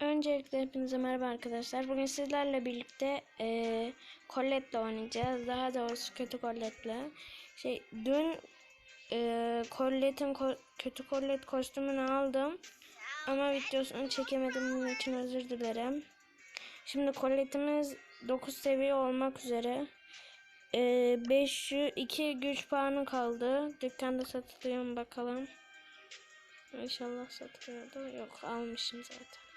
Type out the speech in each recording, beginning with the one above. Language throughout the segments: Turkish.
Öncelikle hepinize merhaba arkadaşlar. Bugün sizlerle birlikte eee Colette'le oynayacağız. Daha doğrusu kötü Colette'le. Şey dün eee Colette'in ko- kötü Colette kostümünü aldım. Ama videosunu çekemedim. Bunun için özür dilerim. Şimdi Colette'imiz 9 seviye olmak üzere. Eee 502 güç puanı kaldı. Dükkanda satılıyor mu bakalım. İnşallah satılıyordu. Yok almışım zaten.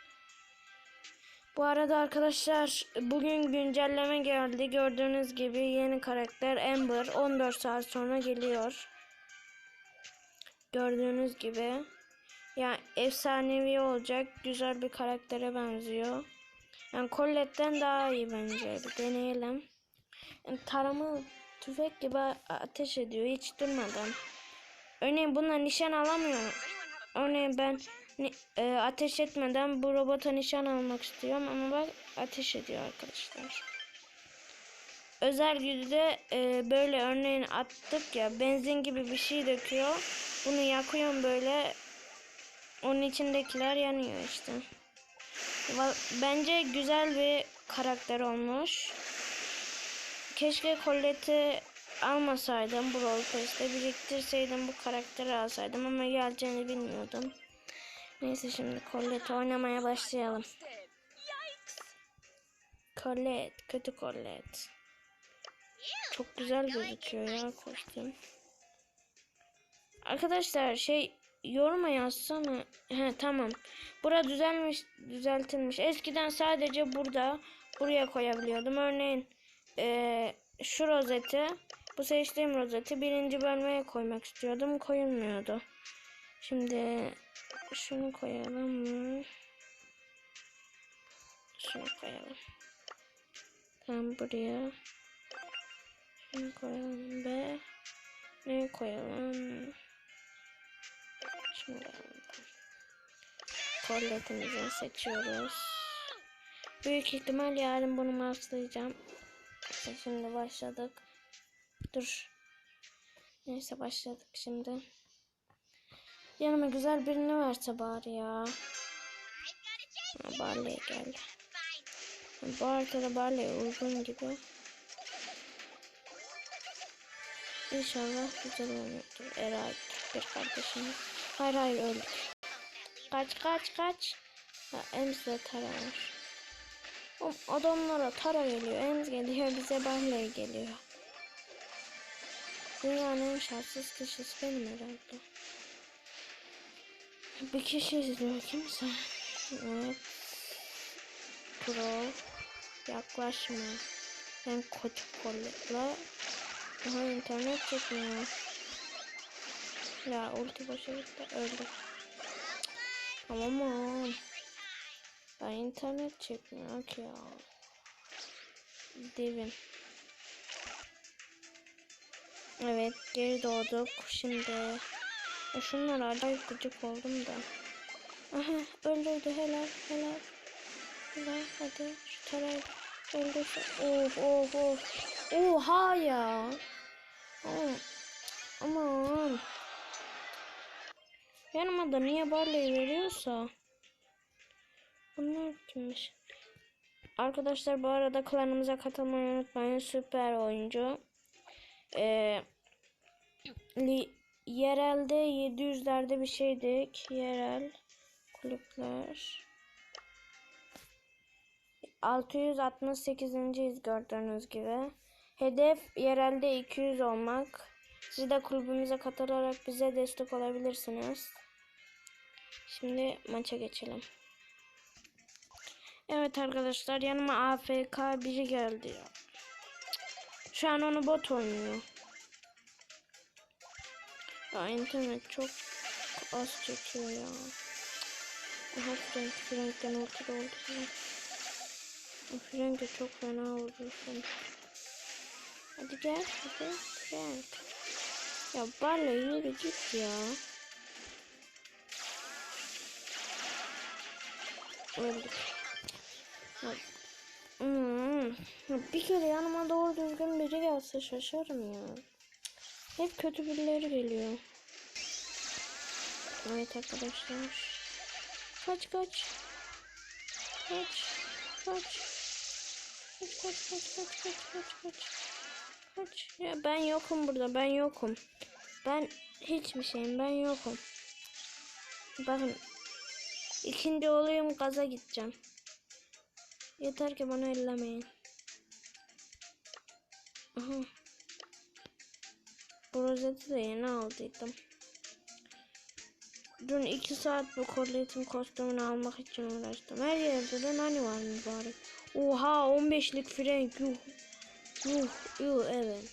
Bu arada arkadaşlar bugün güncelleme geldi. Gördüğünüz gibi yeni karakter Amber 14 saat sonra geliyor. Gördüğünüz gibi. Yani efsanevi olacak. Güzel bir karaktere benziyor. Yani Colette'den daha iyi bence. Bir deneyelim. Yani tarama tüfek gibi ateş ediyor hiç durmadan. Örneğin bununla nişan alamıyor. Örneğin ben e, ateş etmeden bu robota nişan almak istiyorum ama bak ateş ediyor arkadaşlar. Özel güdüde e, böyle örneğin attık ya benzin gibi bir şey döküyor. Bunu yakıyorum böyle. Onun içindekiler yanıyor işte. Bence güzel bir karakter olmuş. Keşke Colette'i almasaydım bu roleplay'de biriktirseydim bu karakteri alsaydım ama geleceğini bilmiyordum. Neyse şimdi Colette oynamaya başlayalım. Colette, kötü Colette. Çok güzel gözüküyor ya kostüm. Arkadaşlar şey yoruma yazsana. He tamam. Bura düzelmiş, düzeltilmiş. Eskiden sadece burada buraya koyabiliyordum. Örneğin eee, şu rozeti, bu seçtiğim rozeti birinci bölmeye koymak istiyordum. Koyulmuyordu. Şimdi şunu koyalım mı? Şunu koyalım. Tam buraya. Şunu koyalım ve ne koyalım? Şunu koyalım. Kolletimizi seçiyoruz. Büyük ihtimal yarın bunu maslayacağım. İşte şimdi başladık. Dur. Neyse başladık şimdi. Yanıma güzel birini verse bari ya. Barley geldi. Bu arkada Barley uzun gibi. İnşallah güzel olmuştur. Eray bir kardeşimiz. Hayır hayır öldük. Kaç kaç kaç. Ha, Ems de tara var. Oğlum, Adamlara tara geliyor. Ems geliyor. Bize Barley geliyor. Dünyanın en şanssız kişisi benim herhalde. Bir kişi izliyor kimse. Evet. Pro. Yaklaşma. Ben kötü kolletla. Daha internet çekmiyor. Ya ulti boşa gitti. Öldü. Tamam aman. Ben internet çekmiyor ki ya. Devin. Evet geri doğduk. Şimdi ya şunlar acayip gıcık oldum da. Aha öldürdü helal helal. Helal hadi şu tarayı öldürsün. Of of of. Oha ya. Aman. Aman. Yanıma da niye Barley veriyorsa. Bunlar kimmiş? Arkadaşlar bu arada klanımıza katılmayı unutmayın. Süper oyuncu. Ee, li, yerelde 700'lerde bir şeydik. Yerel kulüpler. 668. gördüğünüz gibi. Hedef yerelde 200 olmak. Siz de kulübümüze katılarak bize destek olabilirsiniz. Şimdi maça geçelim. Evet arkadaşlar yanıma AFK biri geldi. Şu an onu bot oynuyor. Ya internet çok az çekiyor ya. Aha Frank, Frank'ten ulti oldu. Frank de çok fena vurursun. Hadi gel, hadi Frank. Ya Barley yürü git ya. Öldük. Ya, hmm, bir kere yanıma doğru düzgün biri gelse şaşarım ya. Hep kötü birileri geliyor. Evet arkadaşlar. Kaç kaç. Kaç. Kaç. Kaç kaç kaç kaç kaç kaç kaç. Kaç. Ya ben yokum burada ben yokum. Ben hiçbir şeyim ben yokum. Bakın. ikinci olayım gaza gideceğim. Yeter ki bana ellemeyin. Aha. Bu rozeti de yeni aldıydım. Dün iki saat bu korletin kostümünü almak için uğraştım. Her yerde de nani var mübarek. Oha 15'lik frenk yuh. Yuh yuh evet.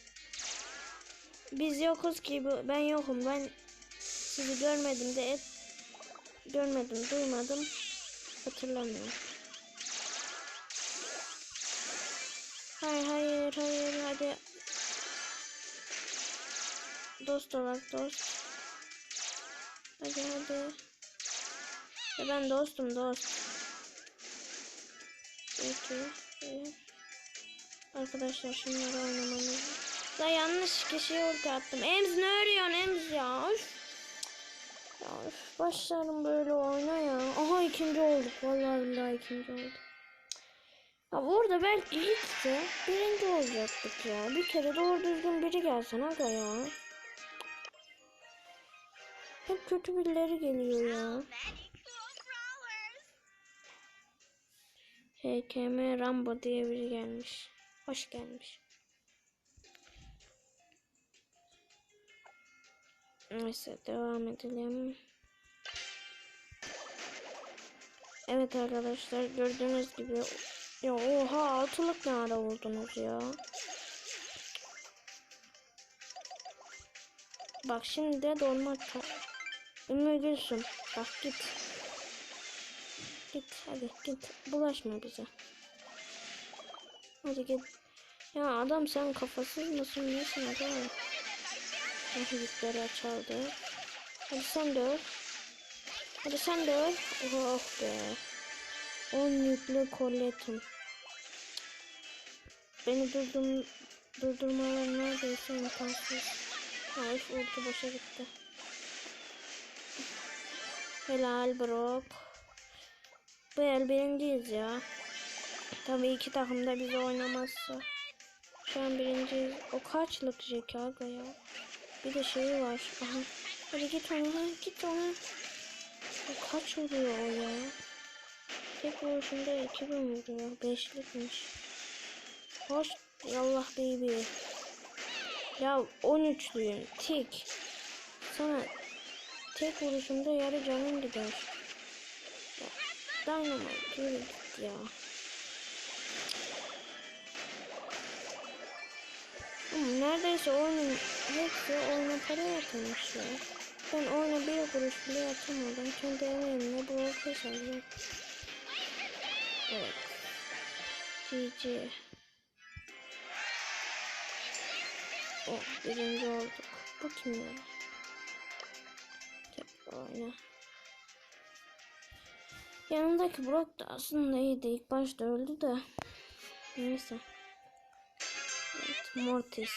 Biz yokuz ki ben yokum ben sizi görmedim de et görmedim duymadım hatırlamıyorum. Hayır hayır hayır hadi. Dost olarak dost. Hadi hadi. Ya ben dostum dost. İki, bir. Arkadaşlar şunları oynamamız. Da yanlış kişiye ulti attım. Ems ne örüyorsun Ems ya? Üf. Ya üf, başlarım böyle oyna ya. Aha ikinci olduk. Vallahi billahi ikinci olduk. Ya burada belki hiçse birinci olacaktık ya. Bir kere doğru düzgün biri gelsin aga ya. Hep kötü birileri geliyor ya. HKM Rambo diye biri gelmiş. Hoş gelmiş. Neyse devam edelim. Evet arkadaşlar gördüğünüz gibi ya oha altılık ne ara buldunuz ya? Bak şimdi de dolma Ümmü Gülsüm bak git. Git hadi git bulaşma bize. Hadi git. Ya adam sen kafasız mısın nesin adam? Mahitleri açaldı. Hadi sen de öl. Hadi sen de öl. Oh be. 10 yüklü kolletim. Beni durdum, durdurmalar neredeyse imkansız. Hayır ulti boşa gitti. Helal Brock. Bu el birinciyiz ya. Tabii iki takım da bizi oynamazsa. Şu an birinciyiz. O kaçlık Chicago ya. Bir de şeyi var. Aha. Hadi git ona. Git ona. O kaç vuruyor o ya? Tek vuruşunda 2000 vuruyor. Beşlikmiş. Hoş. Yallah baby. Ya 13'lüyüm. Tik. Sana tek vuruşumda yarı canım gider. Dynamite yürü ya. Ama neredeyse oyunun hepsi oyuna para yatırmış ya. Ben oyuna bir kuruş bile yatırmadım. Kendi emeğimle bu orta sayıyorum. Evet. GG. Oh birinci olduk. Bu kim ya? Oyna. Yanındaki Brock da aslında iyiydi. İlk başta öldü de. Neyse. Evet, Mortis.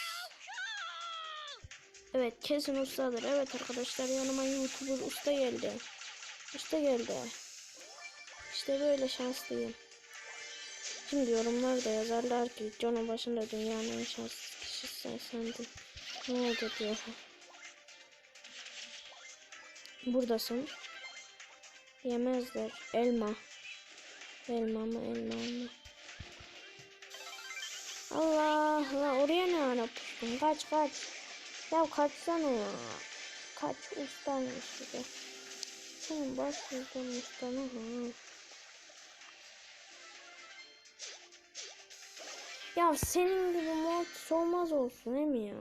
Evet kesin ustadır. Evet arkadaşlar yanıma YouTuber usta geldi. Usta geldi. İşte böyle şanslıyım. Şimdi yorumlarda yazarlar ki John'un başında dünyanın en şanssız kişisi sendin. Ne oldu diyor. Buradasın. Yemezler. Elma. Elma mı elma mı? Allah Allah oraya ne ara puştun? Kaç kaç. Ya kaçsana ya. Kaç ustaymış size. Senin başlayacağım ustanı ha. Ya senin gibi mortis olmaz olsun değil mi ya?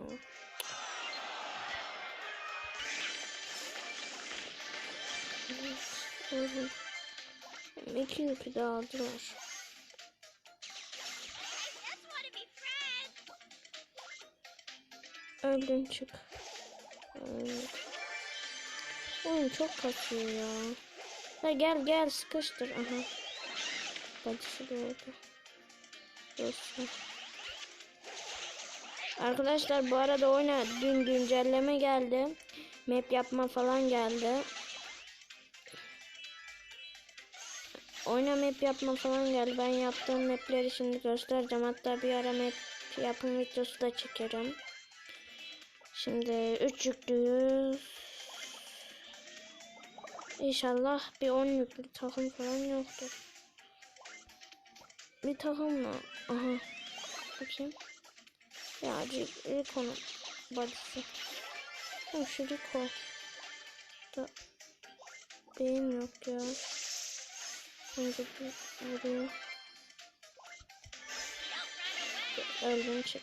Öldüm. İki yükü de aldılar. Öldün çık. Oyun çok kasıyor ya. Ha gel gel sıkıştır. Aha. Bacısı da orada. Dostum. Arkadaşlar bu arada oyuna dün güncelleme geldi. Map yapma falan geldi. Oyna map yapma falan geldi. Ben yaptığım mapleri şimdi göstereceğim. Hatta bir ara map yapım videosu da çekerim. Şimdi 3 yüklüyüz. İnşallah bir 10 yüklü takım falan yoktur. Bir takım mı? Aha. Bakayım. Ya Rico'nun body'si. Ha şu Rico. Da beyin yok ya. Bir vuruyor. Öldüm çık.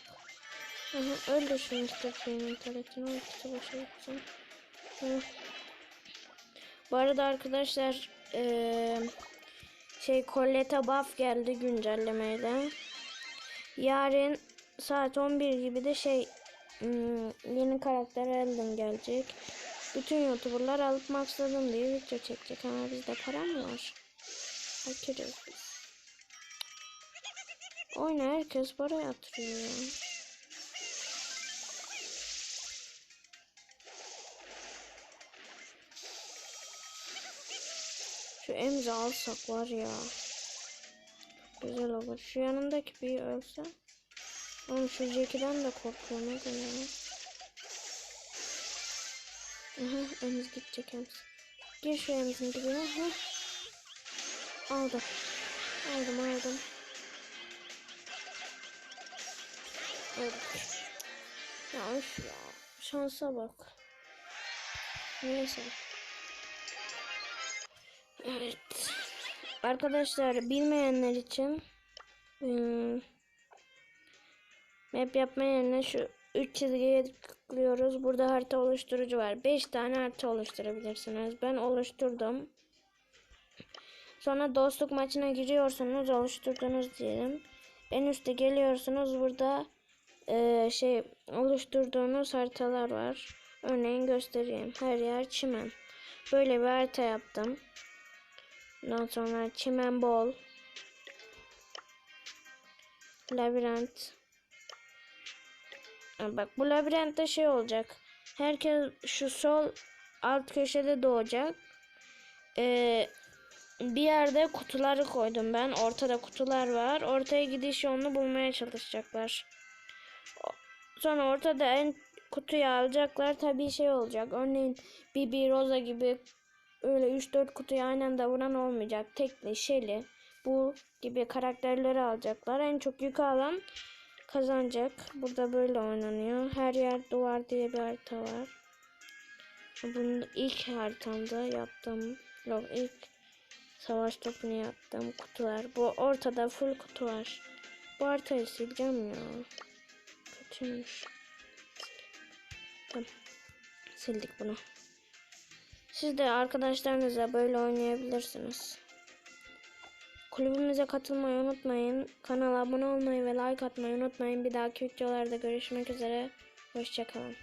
Aha öldü şu Mr. Free'nin taretini. O ikisi boşa gitsin. Hı. Bu arada arkadaşlar eee şey Colette buff geldi güncellemeyle. Yarın saat 11 gibi de şey hmm, yeni karakter Elden gelecek. Bütün youtuberlar alıp maksadım diye video çekecek ama bizde para mı var? Fakiriz biz. Oyuna herkes para yatırıyor ya. Şu emzi alsak var ya. Güzel olur. Şu yanındaki bir ölse. Oğlum şu Jackie'den de korkuyorum. Ne ya. Aha emz gidecek emz. Gir şu emzin dibine. Heh. Aldım. Aldım aldım. Evet. Ya üf ya. Şansa bak. Neyse. Evet. Arkadaşlar bilmeyenler için hmm, map yapma yerine şu 3 çizgiye tıklıyoruz. Burada harita oluşturucu var. 5 tane harita oluşturabilirsiniz. Ben oluşturdum. Sonra dostluk maçına giriyorsunuz. Oluşturdunuz diyelim. En üstte geliyorsunuz. Burada e, şey oluşturduğunuz haritalar var. Örneğin göstereyim. Her yer çimen. Böyle bir harita yaptım. Ondan sonra çimen bol. Labirent. Bak bu labirentte şey olacak. Herkes şu sol alt köşede doğacak. Ee, bir yerde kutuları koydum ben. Ortada kutular var. Ortaya gidiş yolunu bulmaya çalışacaklar. Sonra ortada en kutuyu alacaklar. Tabii şey olacak. Örneğin Bibi, Rosa gibi öyle 3-4 kutuyu aynı anda vuran olmayacak. Tekli, Shelly, bu gibi karakterleri alacaklar. En çok yük alan kazanacak. Burada böyle oynanıyor. Her yer duvar diye bir harita var. Bunu ilk haritamda yaptım. Yok ilk savaş topunu yaptım. Kutular. Bu ortada full kutu var. Bu haritayı sileceğim ya. Kötüymüş. Tamam. Sildik bunu. Siz de arkadaşlarınızla böyle oynayabilirsiniz. Kulübümüze katılmayı unutmayın. Kanala abone olmayı ve like atmayı unutmayın. Bir dahaki videolarda görüşmek üzere. Hoşçakalın.